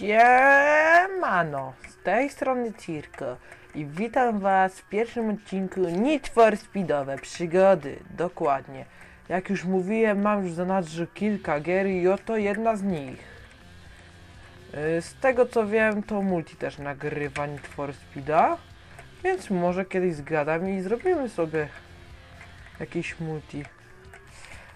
Siemano, z tej strony Cirko i witam was w pierwszym odcinku Need for Speedowe przygody, dokładnie. Jak już mówiłem, mam już zanadrzu kilka gier i oto jedna z nich. Yy, Z tego co wiem, to Multi też nagrywa Need for Speeda, więc może kiedyś zgadam i zrobimy sobie jakiś multi.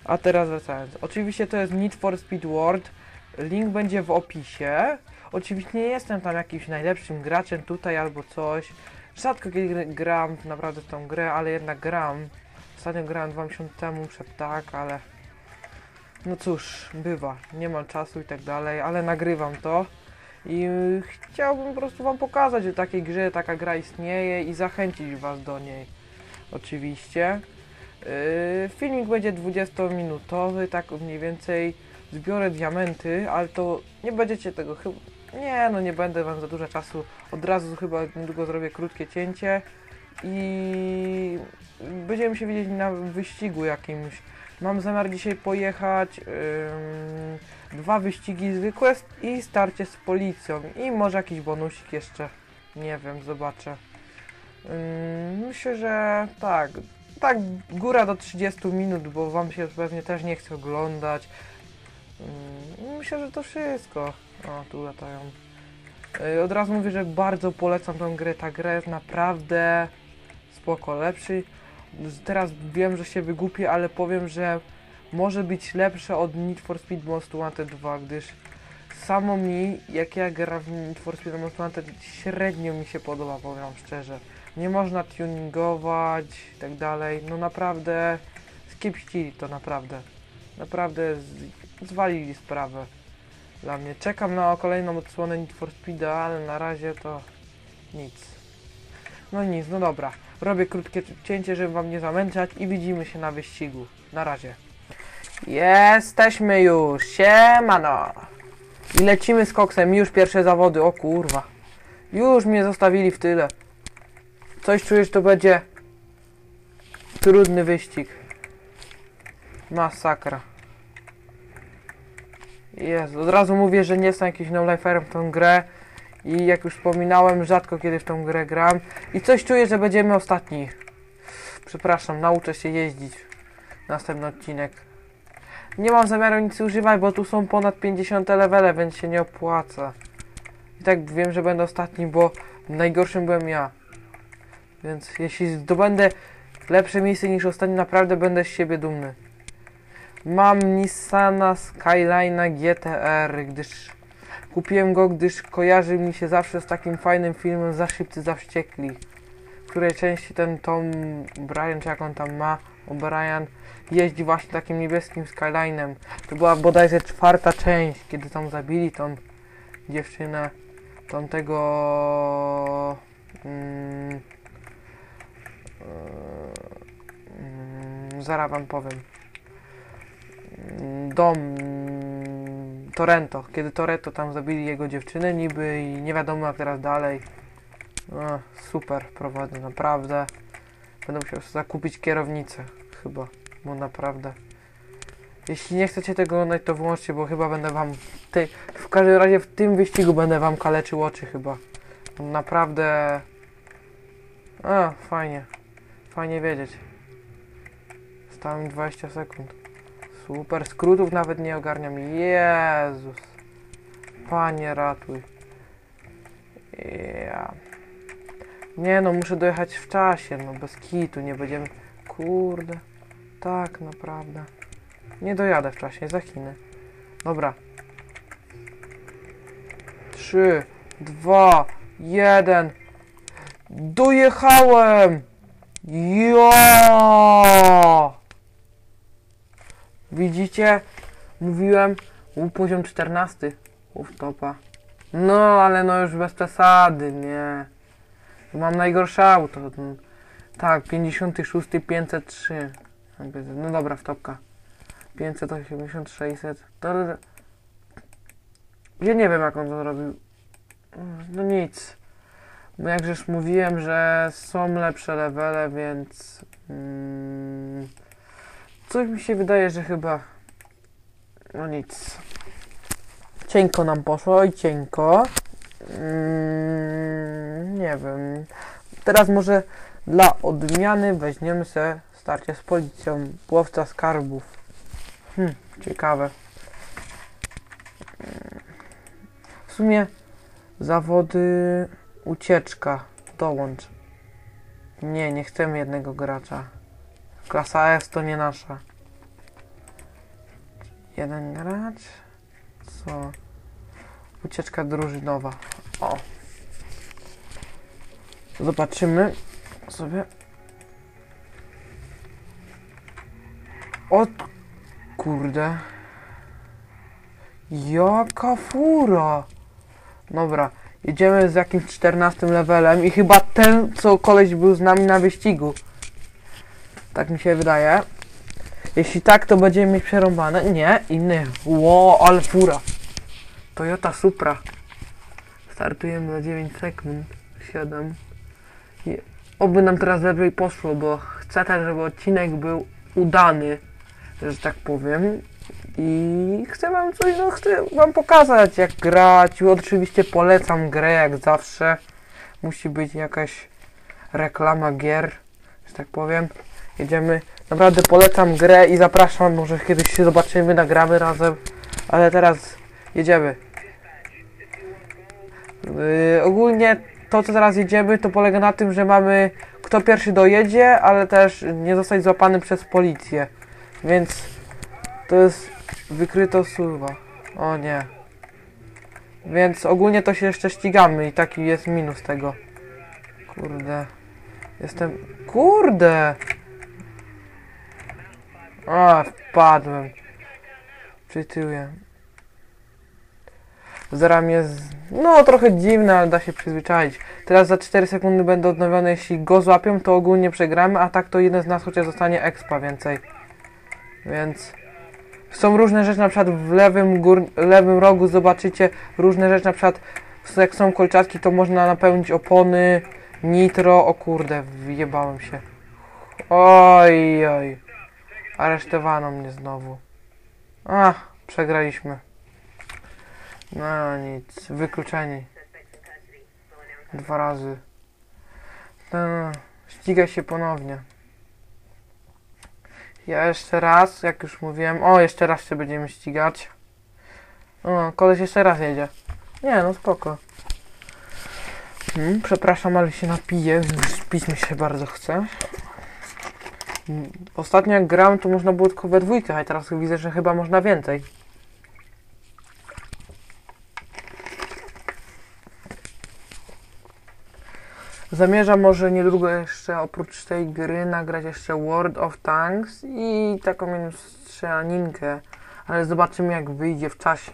A teraz wracając. Oczywiście to jest Need for Speed World. Link będzie w opisie. Oczywiście nie jestem tam jakimś najlepszym graczem tutaj albo coś. Rzadko kiedy gr- gram naprawdę w tą grę, ale jednak gram. Ostatnio grałem dwa miesiące temu, przed tak, ale... No cóż, bywa. Nie mam czasu i tak dalej, ale nagrywam to. I chciałbym po prostu wam pokazać, że takiej grze taka gra istnieje i zachęcić was do niej. Oczywiście. Yy, filmik będzie 20-minutowy, tak mniej więcej zbiorę diamenty, ale to nie będziecie tego chyba... Nie, no nie będę wam za dużo czasu. Od razu chyba niedługo zrobię krótkie cięcie i będziemy się widzieć na wyścigu jakimś. Mam zamiar dzisiaj pojechać dwa wyścigi zwykłe i starcie z policją i może jakiś bonusik jeszcze. Nie wiem, zobaczę. Myślę, że tak. Tak, góra do 30 minut, bo wam się pewnie też nie chce oglądać. Ym, myślę, że to wszystko. O, tu latają. Od razu mówię, że bardzo polecam tę grę. Ta gra jest naprawdę spoko, lepszy. Teraz wiem, że się wygłupię, ale powiem, że może być lepsze od Need for Speed Most Wanted 2, gdyż samo mi, jak ja gram w Need for Speed Most Wanted, średnio mi się podoba, powiem szczerze. Nie można tuningować i tak dalej. No naprawdę skiepścili to naprawdę. Naprawdę zwalili sprawę dla mnie. Czekam na kolejną odsłonę Need for Speeda, ale na razie to nic. No nic, no dobra. Robię krótkie cięcie, żeby wam nie zamęczać i widzimy się na wyścigu. Na razie. Jesteśmy już, siemano! I lecimy z koksem, już pierwsze zawody, o kurwa. Już mnie zostawili w tyle. Coś czujesz, to będzie trudny wyścig. Masakra. Jezu, od razu mówię, że nie jestem jakimś no-liferem w tą grę. I jak już wspominałem, rzadko kiedy w tą grę gram. I coś czuję, że będziemy ostatni. Przepraszam, nauczę się jeździć. Następny odcinek. Nie mam zamiaru nic używać, bo tu są ponad 50 levele, więc się nie opłaca. I tak wiem, że będę ostatni, bo najgorszym byłem ja. Więc jeśli zdobędę lepsze miejsce niż ostatni, naprawdę będę z siebie dumny. Mam Nissana Skyline'a GTR, gdyż kupiłem go, gdyż kojarzy mi się zawsze z takim fajnym filmem Za szybcy, za wściekli, w której części ten Tom Brian, czy jak on tam ma, O'Brien, jeździ właśnie takim niebieskim Skyline'em. To była bodajże czwarta część, kiedy tam zabili tą dziewczynę, tą tego... Mm, mm, zaraz wam powiem. Dom Torrento, kiedy Toretto tam zabili jego dziewczynę niby i nie wiadomo jak teraz dalej. No, super prowadzę, naprawdę. Będę musiał zakupić kierownicę, chyba, bo naprawdę. Jeśli nie chcecie tego oglądać, to wyłączcie, bo chyba będę wam... Ty, w każdym razie w tym wyścigu będę wam kaleczył oczy chyba. Naprawdę... A, fajnie. Fajnie wiedzieć. Stało mi 20 sekund. Super, skrótów nawet nie ogarniam. Jezus. Panie ratuj. Ja. Nie no, muszę dojechać w czasie, no bez kitu, nie będziemy... Kurde. Tak, naprawdę. Nie dojadę w czasie, za Chiny. Dobra. Trzy, dwa, jeden. Dojechałem! Ja! Widzicie? Mówiłem, u poziom 14. Uf, topa. No, ale no już bez przesady, nie. Mam najgorsze auto. Mm, Tak, 56, 503. No dobra, w topka. 580, 600. Tarara. Ja nie wiem, jak on to zrobił. No nic. Bo jak już mówiłem, że są lepsze levele, więc... Mm, coś mi się wydaje, że chyba... No nic. Cienko nam poszło i cienko. Mm, nie wiem. Teraz może dla odmiany weźmiemy se starcie z policją. Łowca skarbów. Hm, ciekawe. W sumie zawody ucieczka. Dołącz. Nie, nie chcemy jednego gracza. Klasa S to nie nasza. Jeden gracz. Co? Ucieczka drużynowa. O. Zobaczymy sobie. O kurde. Jaka fura. Dobra, jedziemy z jakimś 14 levelem i chyba ten, co koleś był z nami na wyścigu. Tak mi się wydaje. Jeśli tak, to będziemy mieć przerąbane. Nie, inny. Ło, ale fura. Toyota Supra. Startujemy za 9 sekund. 7. I oby nam teraz lepiej poszło, bo chcę też, żeby odcinek był udany, że tak powiem. I chcę wam coś, no chcę wam pokazać jak grać. Oczywiście polecam grę jak zawsze. Musi być jakaś reklama gier, że tak powiem. Jedziemy. Naprawdę polecam grę i zapraszam, może kiedyś się zobaczymy, nagramy razem. Ale teraz jedziemy. Yy, ogólnie to co teraz jedziemy to polega na tym, że mamy kto pierwszy dojedzie, ale też nie zostać złapany przez policję. Więc to jest wykryto suwa. O nie. Więc ogólnie to się jeszcze ścigamy i taki jest minus tego. Kurde. Jestem... Kurde! A, wpadłem. Czytuję. Zeram jest, no trochę dziwne, ale da się przyzwyczaić. Teraz za 4 sekundy będę odnowiony, jeśli go złapią, to ogólnie przegramy, a tak to jeden z nas chociaż zostanie expa więcej. Więc są różne rzeczy, na przykład w lewym, gór, lewym rogu zobaczycie różne rzeczy, na przykład jak są kolczatki, to można napełnić opony, nitro, o kurde, wyjebałem się. Oj, oj. Aresztowano mnie znowu. A, przegraliśmy. No nic, wykluczeni. Dwa razy. No, ściga się ponownie. Ja jeszcze raz, jak już mówiłem, o jeszcze raz się będziemy ścigać. O, koleś jeszcze raz jedzie. Nie, no spoko. Hmm, przepraszam, ale się napiję, pić mi się bardzo chce. Ostatnio jak grałem, to można było tylko we dwójkę, a teraz widzę, że chyba można więcej. Zamierzam może niedługo jeszcze oprócz tej gry nagrać jeszcze World of Tanks i taką jedną strzelaninkę, ale zobaczymy jak wyjdzie w czasie.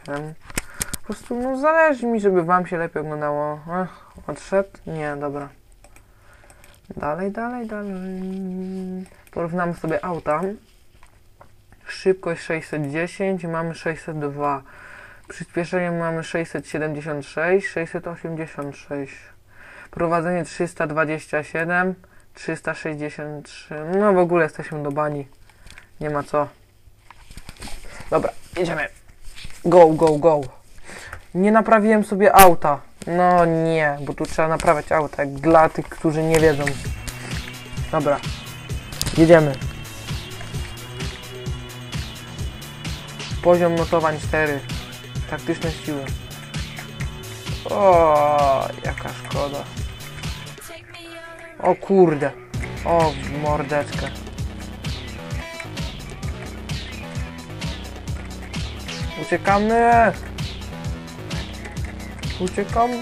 Po prostu no zależy mi, żeby wam się lepiej oglądało. Ach, odszedł? Nie, dobra. Dalej, dalej, dalej. Porównamy sobie auta. Szybkość 610, mamy 602. Przyspieszenie mamy 676, 686. Prowadzenie 327, 363. No w ogóle jesteśmy do bani. Nie ma co. Dobra, jedziemy. Go, go, go. Nie naprawiłem sobie auta. No nie, bo tu trzeba naprawiać auta. Dla tych, którzy nie wiedzą. Dobra. Jedziemy. Poziom notowań 4. Taktyczne siły. O, jaka szkoda. O kurde. O, mordeczkę. Uciekamy! Uciekamy!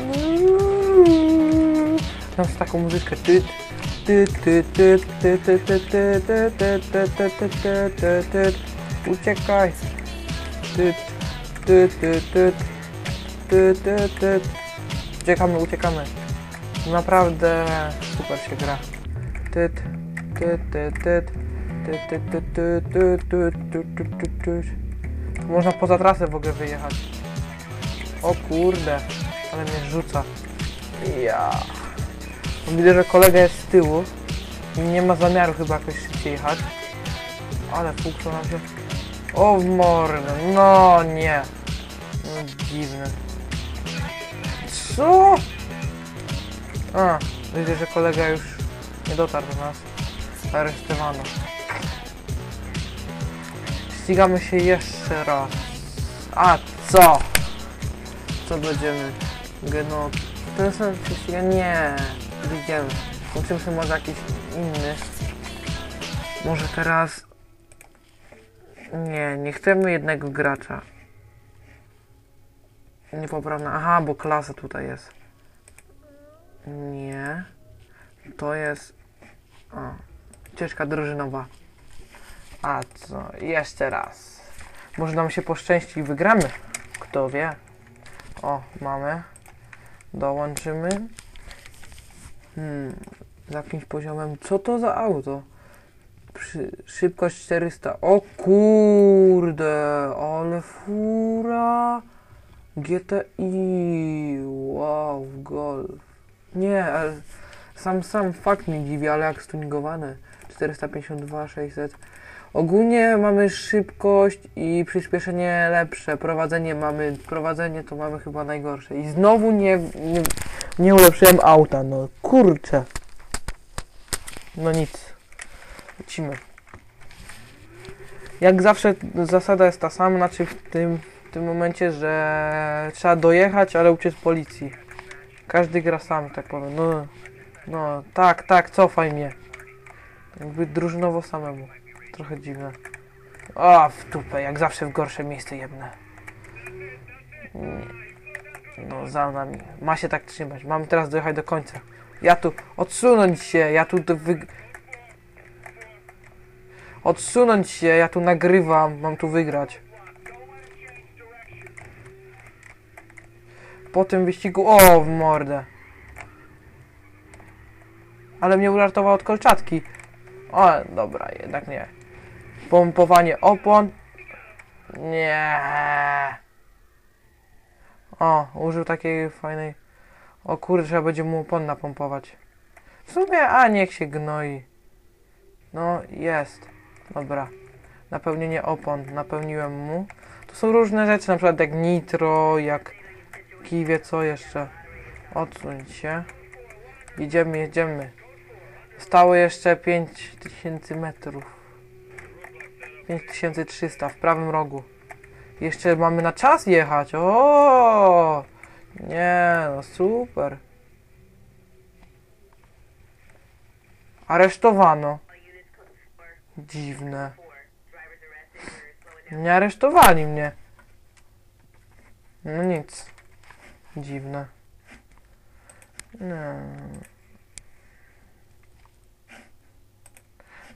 Tam z taką muzyczkę. Ty, Uciekaj. Uciekamy, uciekamy. Naprawdę super się gra. Można poza trasę w ogóle wyjechać. O kurde, ale mnie rzuca. Ja. Widzę, że kolega jest z tyłu nie ma zamiaru chyba jakoś szybciej jechać. Ale fukso nam się... O w mordę, no nie. No dziwne. Co? A, widzę, że kolega już nie dotarł do nas. Aresztowano. Ścigamy się jeszcze raz. A co? Co będziemy? No, ten sam się ściga? Nie. Widzimy. Uczymy się może jakiś inny. Może teraz... Nie, nie chcemy jednego gracza. Niepoprawna. Aha, bo klasa tutaj jest. Nie. To jest... O. Ścieżka drużynowa. A co? Jeszcze raz. Może nam się poszczęści i wygramy. Kto wie. O, mamy. Dołączymy. Hmm. Z jakimś poziomem. Co to za auto? Przy, szybkość 400. O kurde, ale fura. GTI. Wow, golf. Nie, sam sam fakt mnie dziwi, ale jak stuningowane. 452, 600. Ogólnie mamy szybkość i przyspieszenie lepsze. Prowadzenie mamy, prowadzenie to mamy chyba najgorsze. I znowu nie, nie, nie ulepszyłem auta, no kurczę. No nic. Lecimy. Jak zawsze zasada jest ta sama, znaczy w tym, w tym momencie, że trzeba dojechać, ale uciec policji. Każdy gra sam, tak powiem. No, no, tak, tak, cofaj mnie. Jakby drużynowo samemu. Trochę dziwne. O, w dupę, jak zawsze w gorsze miejsce jebne. Nie. No, za nami. Ma się tak trzymać. Mamy teraz dojechać do końca. Ja tu, odsunąć się, ja tu wy... Odsunąć się, ja tu nagrywam, mam tu wygrać. Po tym wyścigu, o, w mordę. Ale mnie uratował od kolczatki. O, dobra, jednak nie. Pompowanie opon. Nie. O, użył takiej fajnej... O kurde, trzeba będzie mu opon napompować. W sumie, a niech się gnoi. No, jest. Dobra. Napełnienie opon. Napełniłem mu. To są różne rzeczy, na przykład jak nitro, jak kiwie, co jeszcze. Odsuń się. Jedziemy, jedziemy. Stało jeszcze 5000 metrów. 5300 w prawym rogu. Jeszcze mamy na czas jechać. O! Nie, no super. Aresztowano. Dziwne. Nie aresztowali mnie. No nic. Dziwne. Nie.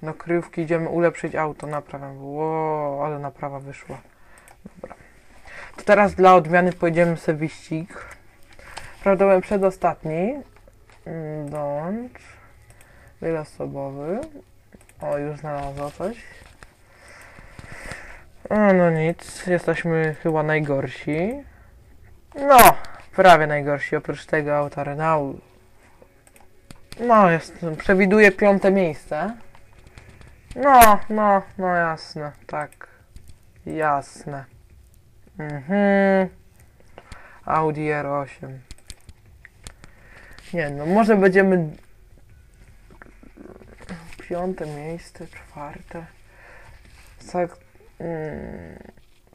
Do kryjówki idziemy ulepszyć auto, naprawę. Ło, ale naprawa wyszła. To teraz dla odmiany pojedziemy sobie wyścig. Prawdopodobnie przedostatni. Mm, Dącz. Wielosobowy. O, już znalazło coś. A, no nic, jesteśmy chyba najgorsi. No, prawie najgorsi, oprócz tego auta Renault. No, jest, przewiduję piąte miejsce. No, no, no jasne, tak. Jasne. Mhm. Audi R8. Nie no, może będziemy... Piąte miejsce, czwarte. Tak... Mm,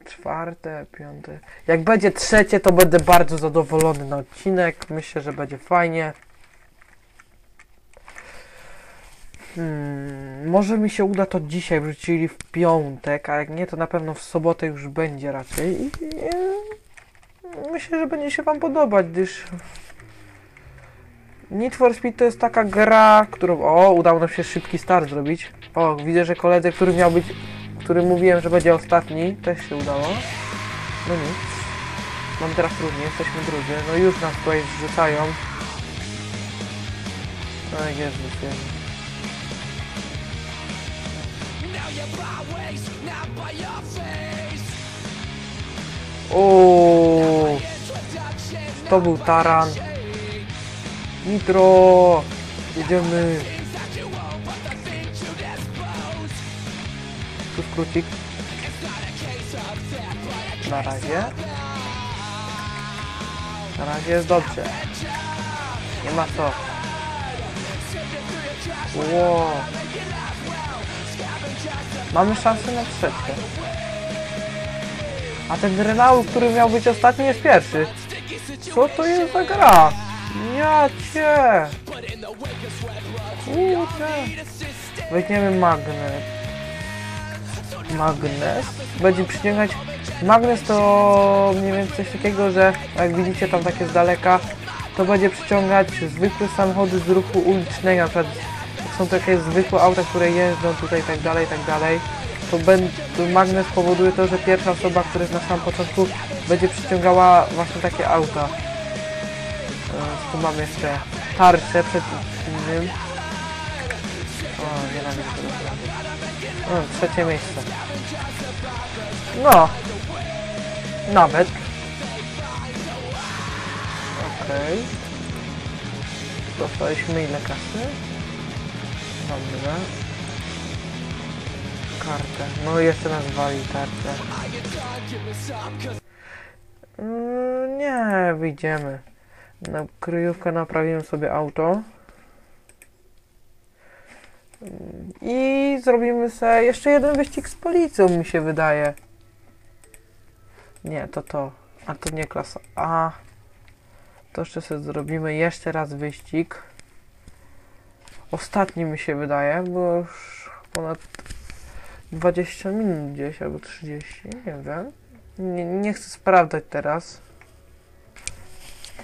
czwarte, piąte. Jak będzie trzecie, to będę bardzo zadowolony na odcinek. Myślę, że będzie fajnie. Hmm, może mi się uda to dzisiaj, wrzucili w piątek, a jak nie, to na pewno w sobotę już będzie raczej. I, e, myślę, że będzie się Wam podobać, gdyż Need for Speed to jest taka gra, którą... O, udało nam się szybki start zrobić. O, widzę, że koledze, który miał być... który mówiłem, że będzie ostatni, też się udało. No nic. Mamy teraz trudniej, jesteśmy drudzy. No już nas tutaj zrzucają. No jak jest, wiemy. O, to był taran. Nitro! Jedziemy! Tu skrócik. Na razie. Na razie jest dobrze. Nie ma co. Wow. Mamy szansę na trzecie. A ten Renault, który miał być ostatni, jest pierwszy. Co to jest za gra? Ja cię! Kurde. Weźmiemy magnet. Magnes. Będzie przyciągać... Magnes to mniej więcej coś takiego, że jak widzicie tam takie z daleka, to będzie przyciągać zwykłe samochody z ruchu ulicznego, na przykład są takie zwykłe auta, które jeżdżą tutaj tak dalej, tak dalej, to magnes powoduje to, że pierwsza osoba, która jest na samym początku, będzie przyciągała właśnie takie auta. E, Tu mam jeszcze tarczę przed innym. O, nienawidzę tego tematu. O, trzecie miejsce. No. Nawet. Okej. Dostaliśmy ile kasy? Dobrze. Kartę. No jeszcze nas wali tarczę. Mm, nie, wyjdziemy. Na kryjówkę naprawimy sobie auto. I zrobimy sobie jeszcze jeden wyścig z policją, mi się wydaje. Nie, to to. A to nie klasa A. To jeszcze sobie zrobimy jeszcze raz wyścig. Ostatni mi się wydaje, bo już ponad 20 minut gdzieś albo 30, nie wiem. Nie, nie chcę sprawdzać teraz.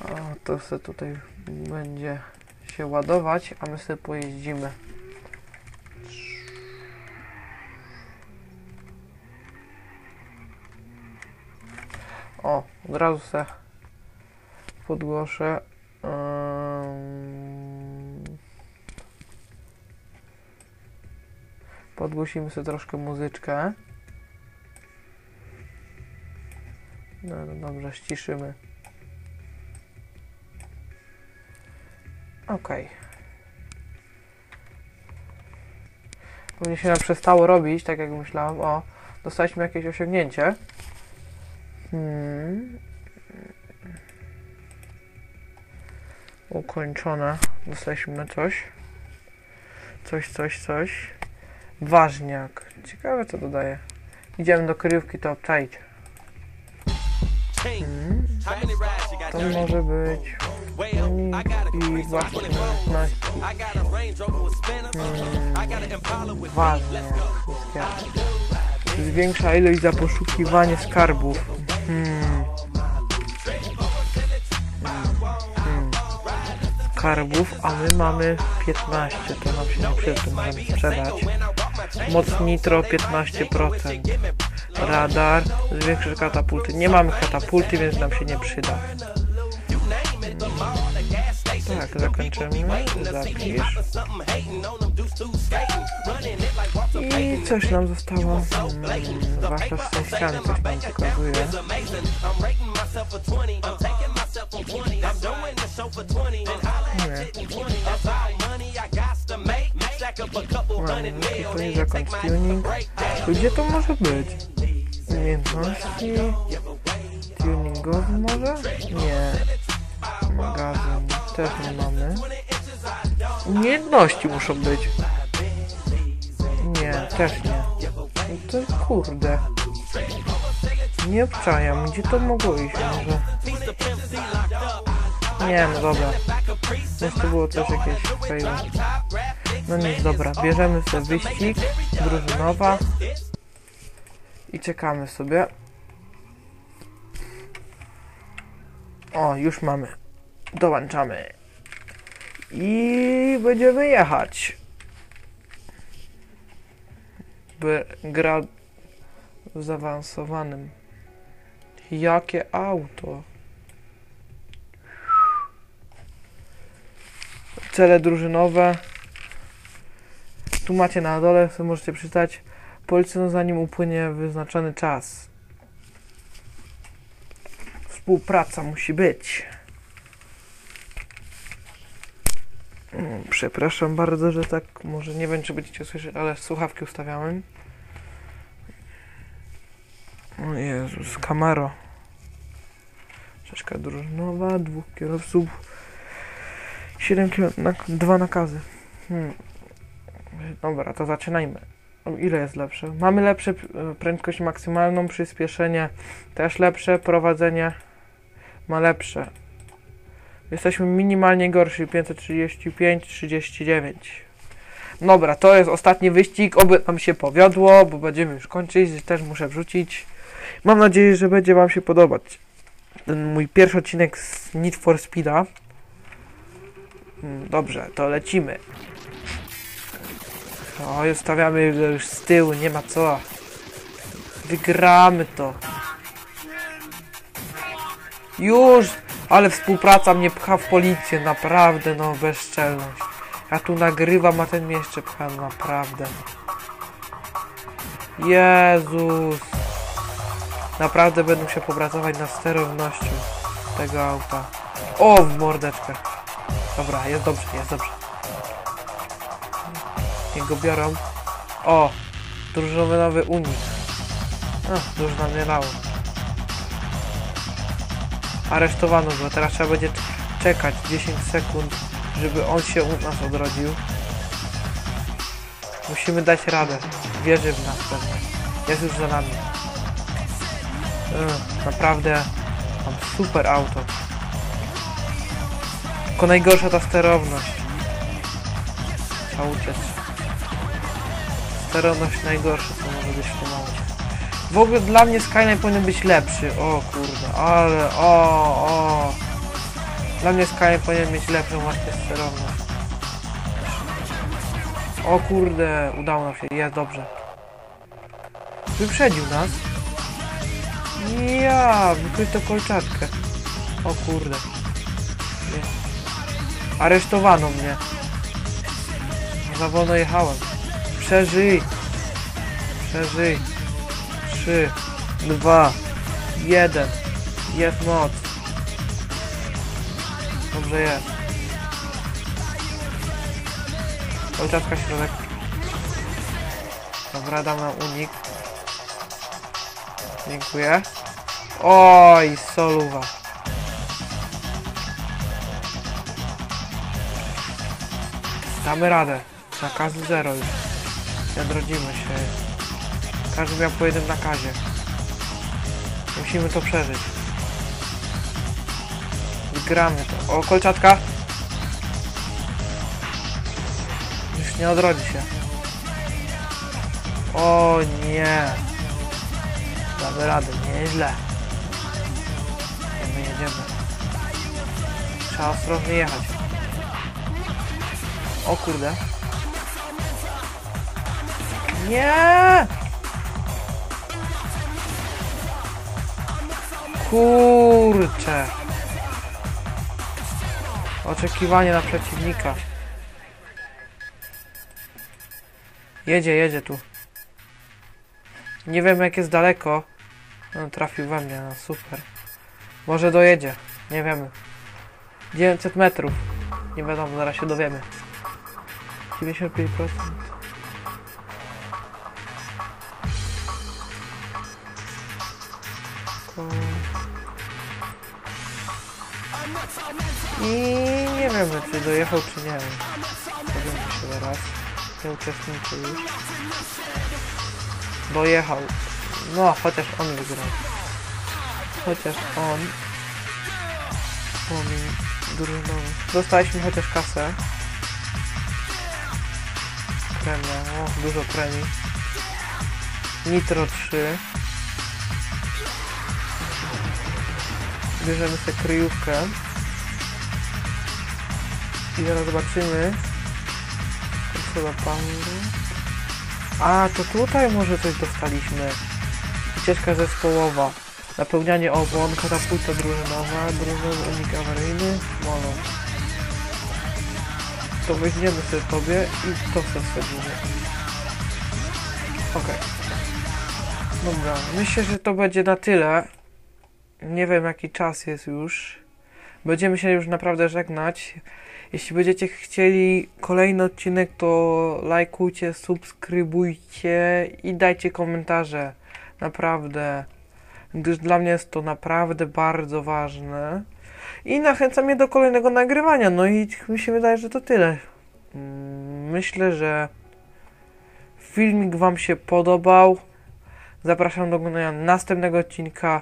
O, to sobie tutaj będzie się ładować, a my sobie pojeździmy. O, od razu se podgłoszę. Ym, Podgłosimy sobie troszkę muzyczkę. No, no dobrze, ściszymy. Okej. Pewnie się nam przestało robić, tak jak myślałem. O, dostaliśmy jakieś osiągnięcie. Hmm. Ukończone. Dostaliśmy coś. Coś, coś, coś. Ważniak. Ciekawe co dodaje. Idziemy do kryjówki to obczaić. Hmm. To może być i właśnie. Hmm. Jasne. Zwiększa ilość za poszukiwanie skarbów. Hmm. Hmm. Skarbów, a my mamy 15, to nam się nie przyda, możemy sprzedać. Moc nitro 15%. Radar, zwiększy katapulty. Nie mamy katapulty, więc nam się nie przyda. Tak, zakończymy. Zapisz. I coś nam zostało. Hmm, tej ściany coś nam pokazuje. Nie. Mamy to nie zakończ tuning. Gdzie to może być? Umiejętności? Tuningowy może? Nie. Magazyn też nie mamy. Umiejętności muszą być. Nie, też nie. No to kurde. Nie obczajam, gdzie to mogło iść może? Nie, no dobra. Więc to było też jakieś fajne. No nic, dobra. Bierzemy sobie wyścig, drużynowa. I czekamy sobie. O, już mamy. Dołączamy. I będziemy jechać. By gra w zaawansowanym. Jakie auto? Cele drużynowe. Tu macie na dole, sobie możecie przeczytać. Policją zanim upłynie wyznaczony czas. Współpraca musi być. Mm, Przepraszam bardzo, że tak może nie wiem czy będziecie słyszeć, ale słuchawki ustawiałem. O Jezus, Camaro. Czeszka drużynowa, dwóch kierowców, 7 km, dwa nakazy. Hmm. Dobra, to zaczynajmy. Ile jest lepsze? Mamy lepsze e, prędkość maksymalną, przyspieszenie też lepsze, prowadzenie ma lepsze. Jesteśmy minimalnie gorsi, 535, 39. Dobra, to jest ostatni wyścig, oby nam się powiodło, bo będziemy już kończyć, też muszę wrzucić. Mam nadzieję, że będzie wam się podobać. Ten mój pierwszy odcinek z Need for Speeda. Mm, Dobrze, to lecimy. O, już stawiamy go już z tyłu, nie ma co. Wygramy to. Już! Ale współpraca mnie pcha w policję, naprawdę, no bezczelność. Ja tu nagrywam, a ten mnie jeszcze pcha, naprawdę. Jezus. Naprawdę będę się popracować nad sterownością tego auta. O, w mordeczkę. Dobra, jest dobrze, jest dobrze. Go biorą. O, drużynowy nowy unik. A, drużyna nie lało. Aresztowano go, teraz trzeba będzie czekać 10 sekund, żeby on się u nas odrodził. Musimy dać radę. Wierzy w nas pewnie. Jest już za nami. Ech, naprawdę mam super auto. Tylko najgorsza ta sterowność. Trzeba uciec. Sterowność najgorsza, co może być w tym aucie. W ogóle dla mnie Skyline powinien być lepszy. O kurde, ale o, o. Dla mnie Skyline powinien mieć lepszą właśnie sterowność. O kurde, udało nam się, jest dobrze. Wyprzedził nas. Ja, wykryto kolczatkę. O kurde. Aresztowano mnie. Za wolno jechałem. Przeżyj. Przeżyj. Trzy, dwa, jeden. Jest moc. Dobrze jest. Kolczatka środek. Dobra, dam nam unik. Dziękuję. Oj, soluwa. Damy radę. Nakaz zero już. Odrodzimy się. Każdy miał po jednym nakazie. Musimy to przeżyć. Wygramy to. O, kolczatka! Już nie odrodzi się. O nie! Damy radę, nieźle. Jedziemy, jedziemy. Trzeba ostrożnie jechać. O kurde. Nie! Kurcze. Oczekiwanie na przeciwnika. Jedzie, jedzie tu. Nie wiem jak jest daleko. No, trafił we mnie, no super. Może dojedzie, nie wiemy. 900 metrów. Nie wiadomo, zaraz się dowiemy. 95%. I nie wiemy, czy dojechał, czy nie. Dowiemy się zaraz. Nie uczestniczy już. Dojechał. No, chociaż on wygrał. Chociaż on. Płomień drużynowy. Dostaliśmy chociaż kasę. Premia, o, dużo premii. Nitro 3. Bierzemy sobie kryjówkę. I zaraz zobaczymy. Kontrola pandy. A, to tutaj może coś dostaliśmy. Ścieżka zespołowa. Napełnianie opon, katapulta drużynowa, drużynowy unik awaryjny, mono. To weźmiemy sobie tobie i to sobie wsadzimy. Okej. Dobra, myślę, że to będzie na tyle. Nie wiem jaki czas jest już. Będziemy się już naprawdę żegnać. Jeśli będziecie chcieli kolejny odcinek, to lajkujcie, subskrybujcie i dajcie komentarze. Naprawdę. gdyż dla mnie jest to naprawdę bardzo ważne i nachęca mnie do kolejnego nagrywania. No i mi się wydaje, że to tyle. Myślę, że filmik Wam się podobał. Zapraszam do oglądania następnego odcinka.